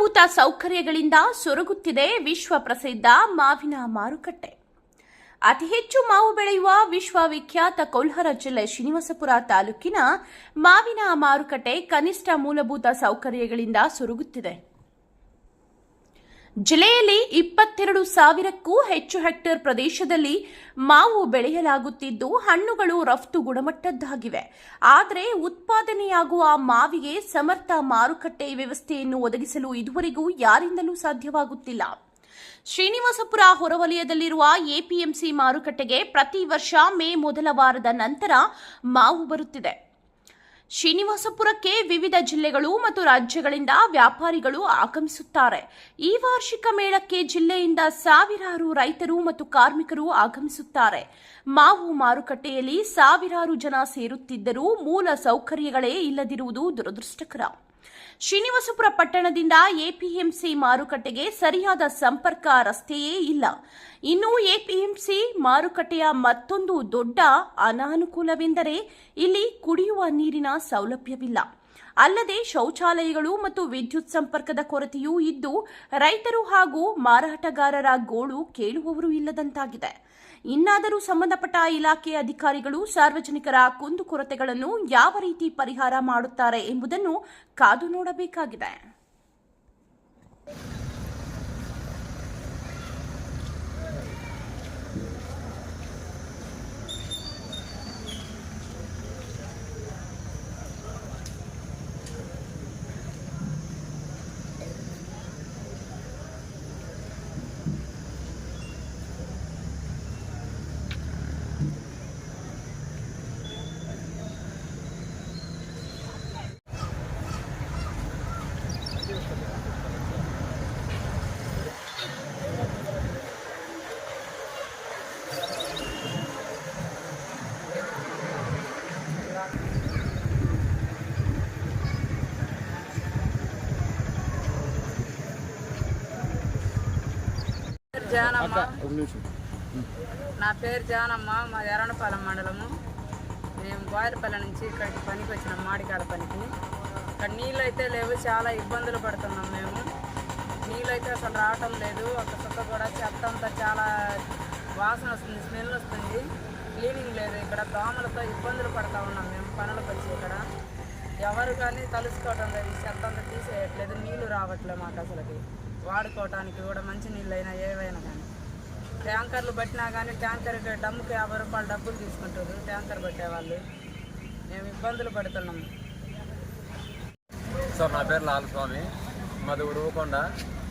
ಮೂಲಭೂತ ಸೌಕರ್ಯಗಳಿಂದ ಸೊರಗುತ್ತಿದೆ ವಿಶ್ವ ಪ್ರಸಿದ್ಧ ಮಾವಿನ ಮಾರುಕಟ್ಟೆ. ಅತಿ ಹೆಚ್ಚು ಮಾವು ಬೆಳೆಯುವ ವಿಶ್ವವಿಖ್ಯಾತ ಕೊಲ್ಹಾರ ಜಿಲ್ಲೆ ಶ್ರೀನಿವಾಸಪುರ ತಾಲೂಕಿನ ಮಾವಿನ ಮಾರುಕಟ್ಟೆ ಕನಿಷ್ಠ ಮೂಲಭೂತ ಸೌಕರ್ಯಗಳಿಂದ ಸೊರಗುತ್ತಿದೆ. ಜಿಲ್ಲೆಯಲ್ಲಿ ಇಪ್ಪತ್ತೆರಡು ಸಾವಿರಕ್ಕೂ ಹೆಚ್ಚು ಹೆಕ್ಟೇರ್ ಪ್ರದೇಶದಲ್ಲಿ ಮಾವು ಬೆಳೆಯಲಾಗುತ್ತಿದ್ದು, ಹಣ್ಣುಗಳು ರಫ್ತು ಗುಣಮಟ್ಟದ್ದಾಗಿವೆ. ಆದರೆ ಉತ್ಪಾದನೆಯಾಗುವ ಮಾವಿಗೆ ಸಮರ್ಥ ಮಾರುಕಟ್ಟೆ ವ್ಯವಸ್ಥೆಯನ್ನು ಒದಗಿಸಲು ಇದುವರೆಗೂ ಯಾರಿಂದಲೂ ಸಾಧ್ಯವಾಗುತ್ತಿಲ್ಲ. ಶ್ರೀನಿವಾಸಪುರ ಹೊರವಲಯದಲ್ಲಿರುವ ಎಪಿಎಂಸಿ ಮಾರುಕಟ್ಟೆಗೆ ಪ್ರತಿ ವರ್ಷ ಮೇ ಮೊದಲ ವಾರದ ನಂತರ ಮಾವು ಬರುತ್ತಿದೆ. ಶ್ರೀನಿವಾಸಪುರಕ್ಕೆ ವಿವಿಧ ಜಿಲ್ಲೆಗಳು ಮತ್ತು ರಾಜ್ಯಗಳಿಂದ ವ್ಯಾಪಾರಿಗಳು ಆಗಮಿಸುತ್ತಾರೆ. ಈ ವಾರ್ಷಿಕ ಮೇಳಕ್ಕೆ ಜಿಲ್ಲೆಯಿಂದ ಸಾವಿರಾರು ರೈತರು ಮತ್ತು ಕಾರ್ಮಿಕರು ಆಗಮಿಸುತ್ತಾರೆ. ಮಾವು ಮಾರುಕಟ್ಟೆಯಲ್ಲಿ ಸಾವಿರಾರು ಜನ ಸೇರುತ್ತಿದ್ದರೂ ಮೂಲ ಸೌಕರ್ಯಗಳೇ ಇಲ್ಲದಿರುವುದು ದುರದೃಷ್ಟಕರ. ಶ್ರೀನಿವಾಸಪುರ ಪಟ್ಟಣದಿಂದ ಎಪಿಎಂಸಿ ಮಾರುಕಟ್ಟೆಗೆ ಸರಿಯಾದ ಸಂಪರ್ಕ ರಸ್ತೆಯೇ ಇಲ್ಲ. ಇನ್ನು ಎಪಿಎಂಸಿ ಮಾರುಕಟ್ಟೆಯ ಮತ್ತೊಂದು ದೊಡ್ಡ ಅನಾನುಕೂಲವೆಂದರೆ ಇಲ್ಲಿ ಕುಡಿಯುವ ನೀರಿನ ಸೌಲಭ್ಯವಿಲ್ಲ. ಅಲ್ಲದೆ ಶೌಚಾಲಯಗಳು ಮತ್ತು ವಿದ್ಯುತ್ ಸಂಪರ್ಕದ ಕೊರತೆಯೂ ಇದ್ದು, ರೈತರು ಹಾಗೂ ಮಾರಾಟಗಾರರ ಗೋಳು ಕೇಳುವವರು ಇಲ್ಲದಂತಾಗಿದೆ. ಇನ್ನಾದರೂ ಸಂಬಂಧಪಟ್ಟ ಇಲಾಖೆ ಅಧಿಕಾರಿಗಳು ಸಾರ್ವಜನಿಕರ ಕುಂದುಕೊರತೆಗಳನ್ನು ಯಾವ ರೀತಿ ಪರಿಹಾರ ಮಾಡುತ್ತಾರೆ ಎಂಬುದನ್ನು ಕಾದು ನೋಡಬೇಕಾಗಿದೆ. జానమ్మ. నా పేరు జానమ్మ మా ఎర్రనపాలెం మండలము. మేము బోయరపల్లి నుంచి ఇక్కడికి పనికి వచ్చినాం మాడికాడ పనికి. ఇక్కడ నీళ్ళు అయితే లేవు చాలా ఇబ్బందులు పడుతున్నాం మేము. నీళ్ళు అయితే అసలు రావటం లేదు ఒక చుక్క కూడా చెత్త అంతా చాలా వాసన వస్తుంది స్మెల్ వస్తుంది. క్లీనింగ్ లేదు ఇక్కడ దోమలతో ఇబ్బందులు పడతా ఉన్నాం మేము పనులకు వచ్చి ఇక్కడ. ఎవరు కానీ తలుసుకోవటం లేదు చెత్త అంతా తీసేయట్లేదు నీళ్ళు రావట్లేదు మాకు అసలుకి. వాడుకోవటానికి కూడా మంచి నీళ్ళు అయినా ఏవైనా కానీ. ట్యాంకర్లు పట్టినా కానీ ట్యాంకర్కి డమ్ముకి యాభై రూపాయలు డబ్బులు తీసుకుంటారు. ట్యాంకర్ పట్టేవాళ్ళు. మేము ఇబ్బందులు పడుతున్నాము సార్ నా పేరు లాలస్వామి. మాది ఉరువకొండ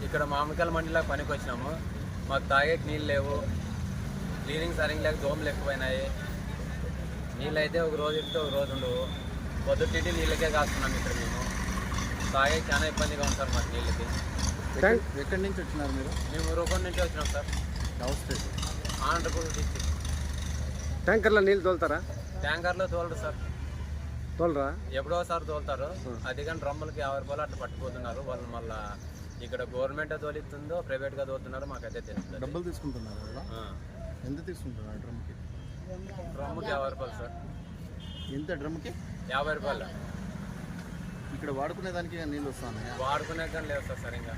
ఇక్కడ మామిడికాయల మండిలో పనికి వచ్చినాము మాకు తాగేకి నీళ్ళు లేవు. క్లీనింగ్ సరింగ్ లేక దోమలు ఎక్కువైనాయి. నీళ్ళు అయితే ఒక రోజు ఇస్తే ఒక రోజు ఉండవు. పొద్దుటిటి నీళ్ళకే కాస్తున్నాం ఇక్కడ మేము. తాగేకి చాలా ఇబ్బందిగా ఉంటారు మాకు నీళ్ళకి. ఎక్కడి నుంచి వచ్చినారు మీరు? మేము ఉరువకొండ నుంచి వచ్చినాం సార్. హౌస్ స్టేట్ డిస్టిక్ ట్యాంకర్లో నీళ్ళు తోలుతారా? ట్యాంకర్లో తోలరు సార్. తోలరా? ఎప్పుడో సార్ తోలుతారు. అది కానీ డ్రమ్ములకి యాభై రూపాయలు అట్లా పట్టుకుపోతున్నారు. వాళ్ళు మళ్ళీ ఇక్కడ గవర్నమెంట్ తోలిస్తుందో ప్రైవేట్గా తోలుతున్నారో మాకైతే తెలుస్తుంది డబ్బులు తీసుకుంటున్నారు. ఎంత తీసుకుంటున్నారు డ్రమ్కి? డ్రమ్ముకి యాభై రూపాయలు సార్. ఎంత డ్రమ్కి? యాభై రూపాయలు. ఇక్కడ వాడుకునే దానికి నీళ్ళు వస్తాను వాడుకునే కానీ లేవు సార్ సరిగ్గా.